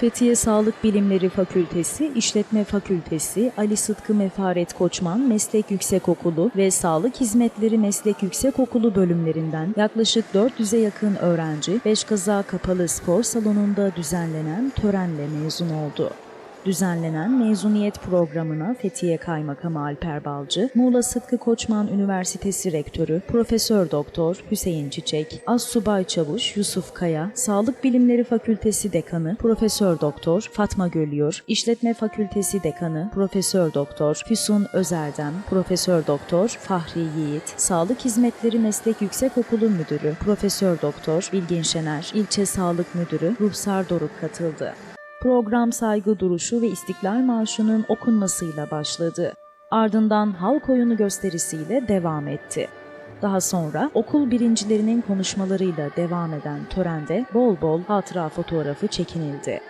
Fethiye Sağlık Bilimleri Fakültesi, İşletme Fakültesi, Ali Sıtkı Mefaret Koçman Meslek Yüksekokulu ve Sağlık Hizmetleri Meslek Yüksekokulu bölümlerinden yaklaşık 400'e yakın öğrenci Beşkaza Kapalı Spor Salonu'nda düzenlenen törenle mezun oldu. Düzenlenen mezuniyet programına Fethiye Kaymakamı Alper Balcı, Muğla Sıtkı Koçman Üniversitesi Rektörü Profesör Doktor Hüseyin Çiçek, Assubay Çavuş Yusuf Kaya, Sağlık Bilimleri Fakültesi Dekanı Profesör Doktor Fatma Gölüyor, İşletme Fakültesi Dekanı Profesör Doktor Füsun Özerdem, Profesör Doktor Fahri Yiğit, Sağlık Hizmetleri Meslek Yüksekokulu Müdürü Profesör Doktor Bilgin Şener, İlçe Sağlık Müdürü Ruhsar Doruk katıldı. Program saygı duruşu ve İstiklal Marşı'nın okunmasıyla başladı. Ardından halk oyunu gösterisiyle devam etti. Daha sonra okul birincilerinin konuşmalarıyla devam eden törende bol bol hatıra fotoğrafı çekinildi.